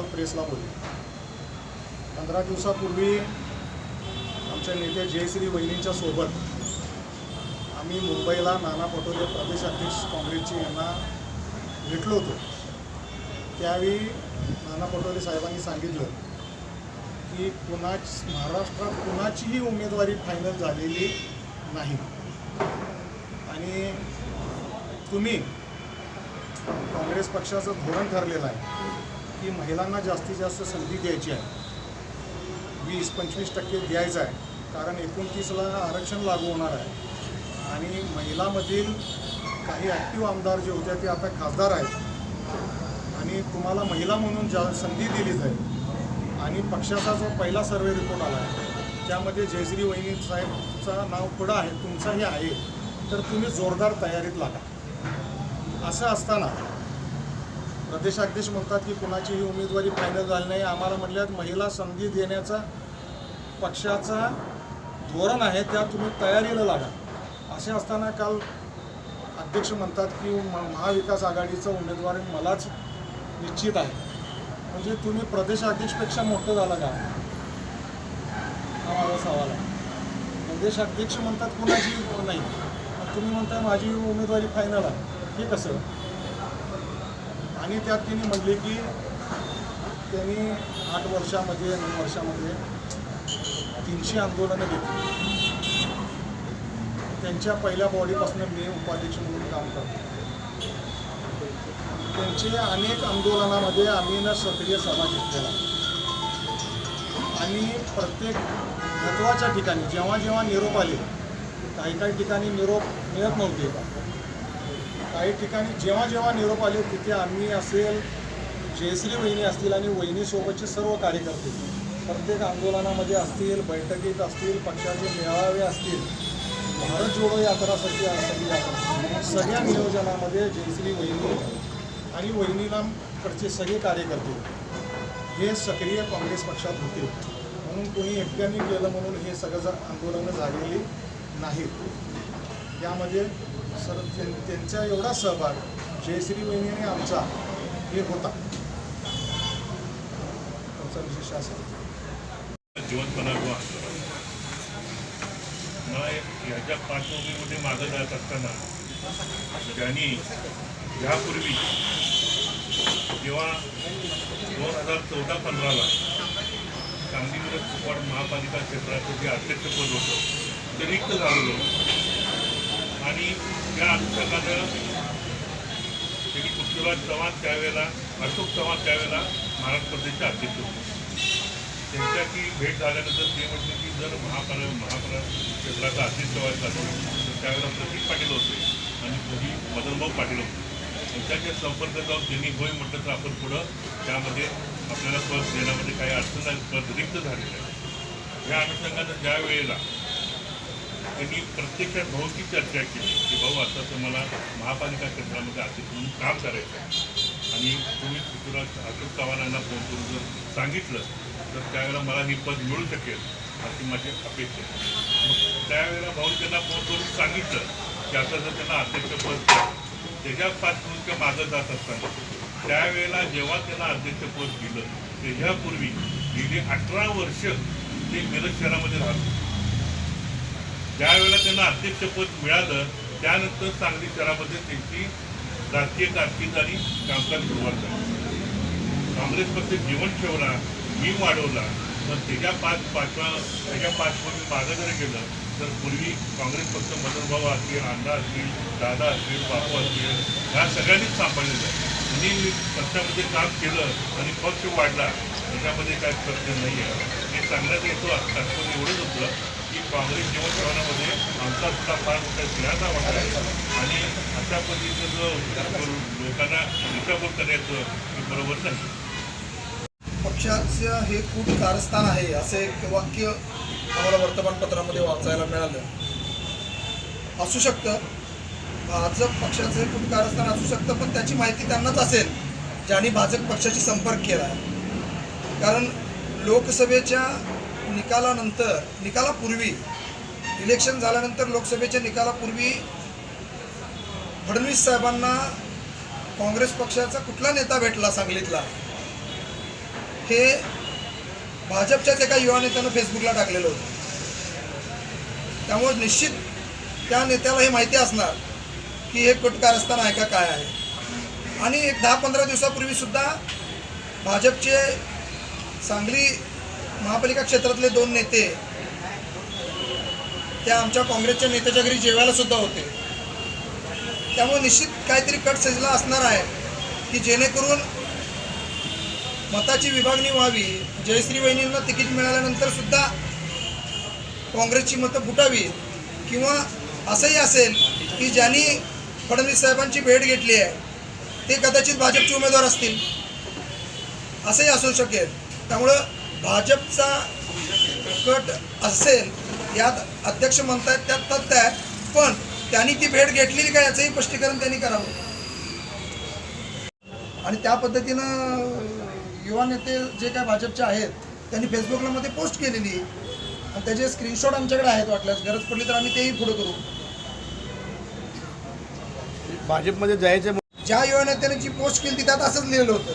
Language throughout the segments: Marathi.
काल प्रेसला बोलले. पंधरा दिवसापूर्वी आमच्या नेते जयश्री वहिनींच्या सोबत आम्ही मुंबईला नाना पटोले प्रदेशाध्यक्ष काँग्रेसचे यांना भेटलो होतो. त्यावेळी नाना पटोले साहेबांनी सांगितलं की कुणाच महाराष्ट्रात कुणाचीही उमेदवारी फायनल झालेली नाही. आणि तुम्ही काँग्रेस पक्षाचं धोरण ठरलेलं आहे. की महिलांना जास्तीत जास्त संधी द्यायची आहे. वीस पंचवीस टक्के द्यायचं आहे. कारण एकोणतीसला आरक्षण लागू होणार आहे. आणि महिलामधील काही ॲक्टिव्ह आमदार जे होते ते आता खासदार आहेत. आणि तुम्हाला महिला म्हणून जा संधी दिली जाईल आणि पक्षाचा जो पहिला सर्वे रिपोर्ट आला आहे त्यामध्ये जयश्री वहिनी साहेबचं नाव पुढं आहे तुमचंही आहे तर तुम्ही जोरदार तयारीत लागा. असं असताना प्रदेशाध्यक्ष म्हणतात की कुणाचीही उमेदवारी फायनल झाली नाही. आम्हाला म्हटल्यात महिला संधी देण्याचा पक्षाचा धोरण आहे त्या तुम्ही तयारीला लागा. असे असताना काल अध्यक्ष म्हणतात की म- महाविकास आघाडीचा उमेदवार मलाच निश्चित आहे. म्हणजे तुम्ही प्रदेशाध्यक्षपेक्षा मोठं झाला का? हा माझा सवाल आहे. प्रदेशाध्यक्ष म्हणतात कुणाची नाही. तुम्ही म्हणताय माझी उमेदवारी फायनल आहे. हे कसं? आणि त्यात तिने म्हणले की त्यांनी आठ वर्षामध्ये नऊ वर्षामध्ये तीनशे आंदोलनं घेतली. त्यांच्या पहिल्या बॉडीपासून मी उपाध्यक्ष म्हणून काम करतो. त्यांचे अनेक आंदोलनामध्ये आम्ही ना सक्रिय सहभाग घेतलेला आणि प्रत्येक महत्त्वाच्या ठिकाणी जेव्हा जेव्हा निरोप आले काही काही ठिकाणी निरोप मिळत नव्हते. काही ठिकाणी जेव्हा जेव्हा निरोप आले तिथे आम्ही असेल जयश्री वहिनी असतील आणि वहिनीसोबतचे सर्व कार्यकर्ते प्रत्येक आंदोलनामध्ये असतील बैठकीत असतील पक्षाचे मेळावे असतील भारत जोडो यात्रासाठी सगळी यात्रा सगळ्या नियोजनामध्ये जयश्री वहिनी आणि वहिनीलाकडचे सगळे कार्यकर्ते हे सक्रिय काँग्रेस पक्षात होते. म्हणून कोणी एकट्याने केलं म्हणून हे सगळं आंदोलनं झालेली नाहीत. यामध्ये सर त्यां- त्यांचा एवढा सहभाग जयश्री वहिनीने आमचा हे होता. आमचा विशेष असा जिवंतपणा मला ह्याच्या पार्श्वभूमीमध्ये मागं जात असताना त्यांनी यापूर्वी जेव्हा दोन हजार चौदा पंधराला सांगली कुपवाड महापालिका क्षेत्राचं जे अध्यक्षपद होतं ते रिक्त झालेलं होतं. आणि त्या अनुषंगानं श्री पृथ्वीराज चव्हाण त्यावेळेला अशोक चव्हाण त्यावेळेला महाराष्ट्र प्रदेशचे अध्यक्ष होते. त्यांच्याशी भेट झाल्यानंतर ते म्हटले की जर महापरा महापरा क्षेत्राचा अध्यक्ष व्हायचा असेल तर त्यावेळेला प्रतीक पाटील होते आणि कोणी मदनभाऊ पाटील होते. त्यांच्याशी संपर्क जाऊन त्यांनी होय म्हटलं तर आपण पुढं त्यामध्ये आपल्याला पद देण्यामध्ये काही अडचण नाही पद रिक्त झालेलं आहे. या अनुषंगानं ज्या वेळेला त्यांनी प्रत्यक्षात भाऊची चर्चा केली की भाऊ आता तर मला महापालिका क्षेत्रामध्ये असे म्हणून काम करायचं आहे आणि तुम्ही पृथ्वीराज अशोक चव्हाणांना फोन करून जर सांगितलं तर त्यावेळेला मला ही पद मिळू शकेल अशी माझी अपेक्षा आहे मग त्यावेळेला भाऊ त्यांना फोन करून सांगितलं की आता जर त्यांना अध्यक्षपद द्या. त्याच्या पासूनच्या मागं जात असताना त्यावेळेला जेव्हा त्यांना अध्यक्षपद दिलं त्याच्यापूर्वी गेली अठरा वर्ष ते मिरज शहरामध्ये राहतो ज्यावेळेला त्यांना अध्यक्षपद मिळालं त्यानंतर सांगली शहरामध्ये त्यांची राजकीय कारकीर्द आणि कामकाज सुरुवात झाली. काँग्रेस पक्ष जीवन ठेवला मी वाढवला तर त्याच्या पाच पाचवा त्याच्या पाचमध्ये मागं जर गेलं तर पूर्वी काँग्रेस पक्ष मदनभाऊ असतील अण्णा असतील दादा असतील बापू असतील ह्या सगळ्यांनीच सांभाळलेलं आहे त्यांनी पक्षामध्ये काम केलं आणि पक्ष वाढला त्याच्यामध्ये काय प्रश्न नाही आहे हे सांगण्यात येतो तात्पर्य एवढंच होतं. की काँग्रेस जीवन आमचा सुद्धा फार मोठा सिंहाचा वाटा आहे. आणि अशा पद्धतीचं जो लोकांना दिशाभूल करायचं हे बरोबर नाही. पक्षाचं हे खूप कारस्थान आहे असं एक वाक्य आम्हाला वर्तमानपत्रामध्ये वाचायला मिळालं. असू शकतं. भाजप पक्षाचं हे खूप कारस्थान असू शकतं पण त्याची माहिती त्यांनाच असेल ज्यांनी भाजप पक्षाशी संपर्क केला कारण लोकसभेच्या निकालानंतर निकालापूर्वी इलेक्शन झाल्यानंतर लोकसभेच्या निकालापूर्वी फडणवीस साहेबांना काँग्रेस पक्षाचा कुठला नेता भेटला सांगलीतला? हे भाजपच्याच एका युवा नेत्यानं फेसबुकला टाकलेलं होतं. त्यामुळे निश्चित त्या नेत्याला हे माहिती असणार की हे कुठ कारस्थान आहे का काय आहे. आणि एक दहा पंधरा दिवसापूर्वी सुद्धा भाजपचे सांगली महापालिका क्षेत्रातले दोन नेते त्या आमच्या काँग्रेसच्या नेत्याच्या घरी जेवायला सुद्धा होते. त्यामुळे निश्चित काहीतरी कट सजला असणार आहे की जेणेकरून मताची विभागणी व्हावी जयश्री वहिनींना तिकीट मिळाल्यानंतर सुद्धा काँग्रेसची मतं फुटावी किंवा असंही असेल की ज्यांनी फडणवीस साहेबांची भेट घेतली आहे ते कदाचित भाजपचे उमेदवार असतील. असंही असू शकेल. त्यामुळं भाजपचा कट असेल यात अध्यक्ष म्हणतायत त्यात तथ्य आहे पण त्यांनी ती भेट घेतलेली का याचंही स्पष्टीकरण त्यांनी करावं? आणि त्या पद्धतीनं युवा नेते जे काय भाजपचे आहेत त्यांनी फेसबुकला मध्ये पोस्ट केलेली. आणि त्याचे स्क्रीनशॉट आमच्याकडे आहेत वाटल्यास गरज पडली तर आम्ही तेही पुढे करू. भाजपमध्ये जायचं ज्या युवा नेत्याने जी पोस्ट केली त्यात असंच लिहिलं होतं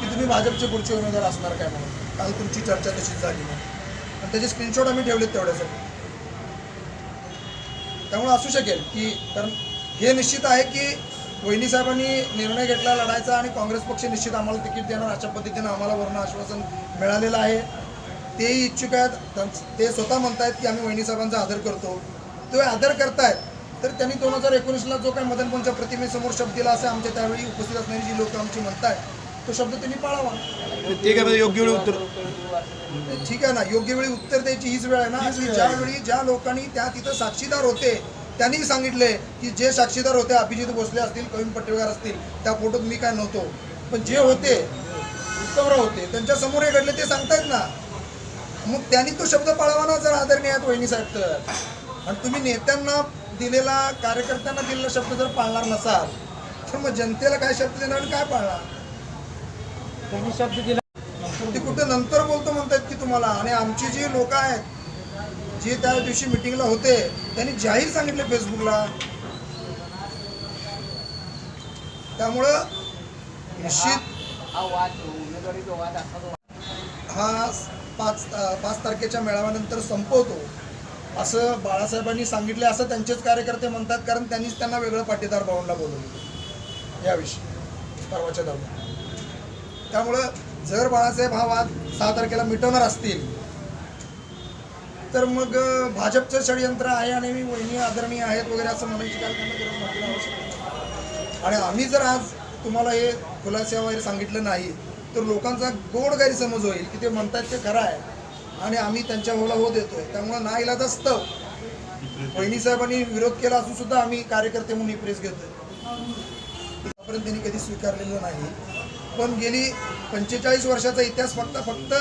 की तुम्ही भाजपचे पुढचे उमेदवार असणार काय म्हणून? काल तुमची चर्चा तशीच झाली आणि त्याचे स्क्रीनशॉट आम्ही ठेवलेत तेवढ्यासाठी. त्यामुळे असू शकेल की कारण हे निश्चित आहे की वहिनी साहेबांनी निर्णय घेतला लढायचा आणि काँग्रेस पक्ष निश्चित आम्हाला तिकीट देणार अशा पद्धतीनं आम्हाला वर्ण आश्वासन मिळालेलं आहे. तेही इच्छुक आहेत ते स्वतः म्हणतायत की आम्ही वहिनी साहेबांचा आदर करतो. तो आदर करतायत तर त्यांनी दोन हजार एकोणीसला जो काही मदन प्रतिमेसमोर शब्द दिला असं आमच्या त्यावेळी उपस्थित असणारी जी लोक आमची म्हणतायत तो शब्द त्यांनी पाळावा. ते काय योग्य वेळी उत्तर. ठीक आहे ना योग्य वेळी उत्तर द्यायची हीच वेळ आहे ना. की ज्यावेळी ज्या लोकांनी त्या तिथं साक्षीदार होते त्यांनी सांगितले की जे साक्षीदार होते अभिजित भोसले असतील कविम पटेवार असतील त्या फोटोत मी काय नव्हतो. पण जे होते उत्तमराव होते त्यांच्यासमोर हे घडले ते सांगतायत ना. मग त्यांनी तो शब्द पाळावा ना जर आदरणीय आहेत वहिनी साहेब तर. आणि तुम्ही नेत्यांना दिलेला कार्यकर्त्यांना दिलेला शब्द जर पाळणार नसाल तर मग जनतेला काय शब्द देणार आणि काय पाळणार? त्यांनी शब्द दिला. ते कुठे नंतर बोलतो म्हणतात की तुम्हाला. आणि आमची जी लोक आहेत जे त्या दिवशी मिटिंगला होते त्यांनी जाहीर सांगितले फेसबुकला त्यामुळं निश्चित हा पाच पाच तारखेच्या मेळाव्यानंतर संपवतो. असं बाळासाहेबांनी सांगितले असं त्यांचेच कार्यकर्ते म्हणतात कारण त्यांनीच त्यांना वेगळं पाटीदार भावनला बोलवलं. याविषयी परवाच्या दरम्यान. त्यामुळं जर बाळासाहेब हा वाद सहा तारखेला मिटवणार असतील तर मग भाजपचं षडयंत्र आहे आणि मी वहिनी आदरणीय आहेत वगैरे असं म्हणायची काय त्यांना गरज आवश्यक आणि आम्ही जर आज तुम्हाला हे खुलासा वगैरे सांगितलं नाही तर लोकांचा गोड गैरसमज होईल की ते म्हणतात ते खरं आहे. आणि आम्ही त्यांच्या होला हो देतोय. त्यामुळे ना इलाज असतं. वहिनी साहेबांनी विरोध केला असून सुद्धा आम्ही कार्यकर्ते म्हणून प्रेस घेतोय. आतापर्यंत त्यांनी कधी स्वीकारलेलं नाही. पण गेली पंचेचाळीस वर्षाचा इतिहास फक्त फक्त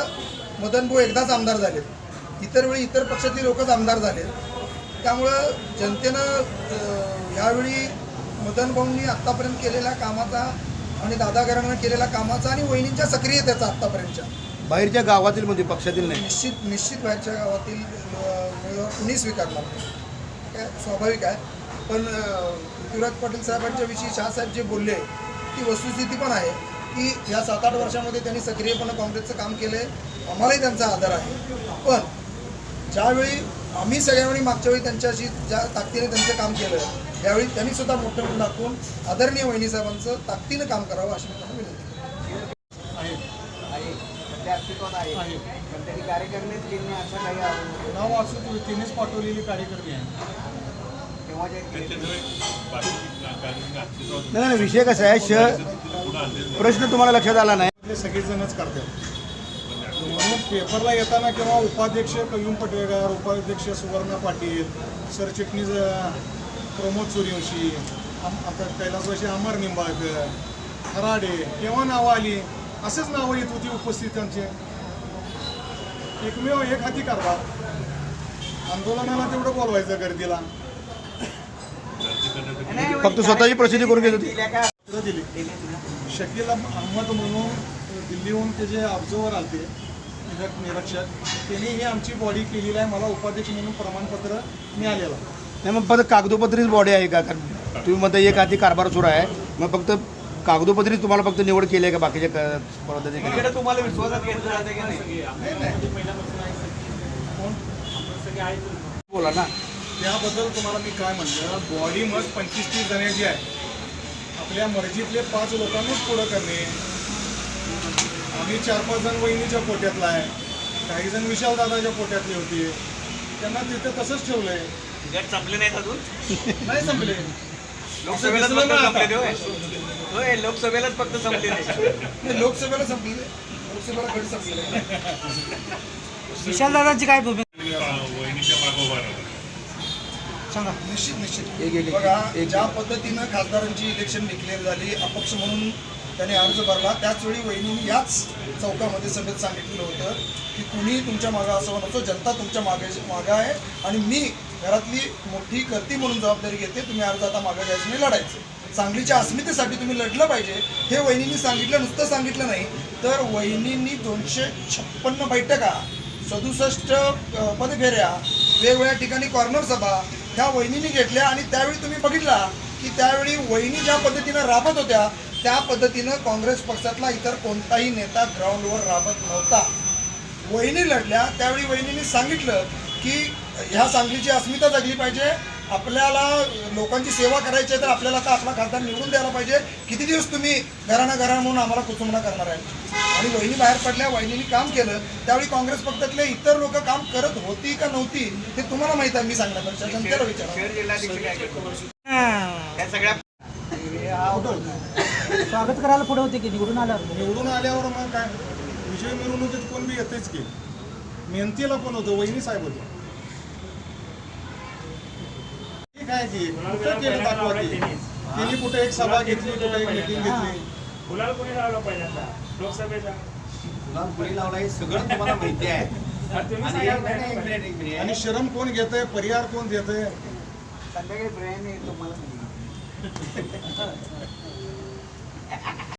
मदन भाऊ एकदाच आमदार झालेत इतर वेळी इतर पक्षातली लोकच आमदार झालेत त्यामुळं जनतेनं अं, ह्यावेळी मदन भाऊंनी आत्तापर्यंत केलेल्या कामाचा आणि दादा घराण्यानं केलेल्या कामाचा आणि वहिनींच्या सक्रियतेचा आत्तापर्यंतच्या. बाहेरच्या गावातील मध्ये पक्षातील नाही? निश्चित निश्चित बाहेरच्या गावातील कुणी काय स्वाभाविक आहे. पण पृथ्वीराज पाटील साहेबांच्या विषयी शहासाहेब जे बोलले ती वस्तुस्थिती पण आहे. की या सात आठ वर्षामध्ये त्यांनी सक्रियपणे काँग्रेसचं काम केलं आहे आम्हालाही त्यांचा आदर आहे पण ज्यावेळी आम्ही सगळ्यावेळी मागच्या वेळी त्यांच्याशी ज्या ताकदीने त्यांचं काम केलं त्यावेळी त्यांनी सुद्धा मोठं म्हणून दाखवून आदरणीय वहिनी साहेबांचं ताकदीनं काम करावं अशी मी त्यांना विनंती करतो. आहे आहे सध्या अस्तित्वात आहे आहे. पण त्यांनी कार्यकर्तेच केली नाही असं काही आहे. नाव असू तिनेच पाठवलेली कार्यकर्ते आहे नाही नाही विषय कसा आहे? श प्रश्न तुम्हाला लक्षात आला नाही. ते सगळेजणच करतात. म्हणून पेपरला येताना किंवा उपाध्यक्ष कयूम पटवेकर उपाध्यक्ष सुवर्ण पाटील सरचिटणीस प्रमोद सूर्यवंशी आता कैलासवाशी अमर निंबाळकर खराडे केव्हा नावं आली? असंच नावं येत होती उपस्थितांचे एकमेव एक हाती कारभार आंदोलनाला तेवढं बोलवायचं गर्दीला. फक्त स्वतःची प्रसिद्धी करून घेत होती. शकील अहमद म्हणून दिल्लीहून ते जे ऑब्झर्वर निरक निरीक्षक त्यांनी ही आमची बॉडी केलेली आहे. मला उपाध्यक्ष म्हणून प्रमाणपत्र मिळालेलं आहे. नाही मग फक्त कागदोपत्रीच बॉडी आहे का? कारण तुम्ही म्हणता एक हाती कारभार सुरू आहे. मग फक्त कागदोपत्री तुम्हाला फक्त निवड केली आहे का बाकीच्या तुम्हाला विश्वासात घेतलं जाते की नाही? बोला ना. त्याबद्दल तुम्हाला मी काय म्हणलं बॉडी मग पंचवीस तीस जणांची आहे. आपल्या मर्जीतले पाच लोकांनीच पुढं करणे. आम्ही चार पाच जण वहिनीच्या पोट्यातला आहे. काही जण विशाल दादाच्या पोट्यातले होते. त्यांना तिथे तसंच ठेवलंय. गट संपले नाहीत अजून? नाही संपले. लोकसभेलाच फक्त संपले होय लोकसभेलाच फक्त संपले ते नाही, लोकसभेला संपलेले लोकसभेला गट संपलेले विशालदादांची काय सांगा. निश्चित निश्चित. बघा ज्या पद्धतीनं खासदारांची इलेक्शन डिक्लेअर झाली अपक्ष म्हणून त्याने अर्ज भरला त्याचवेळी वहिनीने याच चौकामध्ये सभेत सांगितलेलं होतं की कुणी तुमच्या मागं असावं नको जनता तुमच्या मागे मागं आहे आणि मी घरातली मोठी करती म्हणून जबाबदारी घेते तुम्ही अर्ज आता मागं घ्यायचं नाही लढायचं. सांगलीच्या अस्मितेसाठी तुम्ही लढलं पाहिजे हे वहिनींनी सांगितलं नुसतं सांगितलं नाही. तर वहिनींनी दोनशे छप्पन्न बैठका सदुसष्ट पदफेऱ्या वेगवेगळ्या ठिकाणी कॉर्नर सभा ह्या वहिनींनी घेतल्या आणि त्यावेळी तुम्ही बघितला की त्यावेळी वहिनी ज्या पद्धतीनं राबत होत्या त्या पद्धतीनं काँग्रेस पक्षातला इतर कोणताही नेता ग्राउंडवर राबत नव्हता. वहिनी लढल्या त्यावेळी वहिनींनी सांगितलं की ह्या सांगलीची अस्मिता जगली पाहिजे आपल्याला लोकांची सेवा करायची आहे तर आपल्याला आता आपला खासदार निवडून द्यायला पाहिजे. किती दिवस तुम्ही घराना घरा म्हणून आम्हाला कुचुंबना करणार आहे? आणि वहिनी बाहेर पडल्या वहिनीने काम केलं त्यावेळी काँग्रेस पक्षातले इतर लोक काम करत होती का नव्हती हे तुम्हाला माहीत आहे मी सांगण्यापेक्षा जनतेला विचारा काय स्वागत करायला पुढे होते की निवडून आल्यावर? निवडून आल्यावर मग काय? विजय मिरवणुकीत कोण बी येतेच की. मेहनतीला कोण होतं वहिनी साहेब होते. ठीक आहे की. कुठं केलं दाखवा की? त्यांनी कुठे एक सभा घेतली कुठे एक मिटिंग घेतली? गुलाल कोणी लावला पहिल्यांदा? लोकसभेचा? गुलाम कुणी लावला हे सगळं तुम्हाला माहिती आहे. आणि श्रम कोण घेतंय? परिहार कोण देतंय संध्याकाळी बिर्याणी तुम्हाला.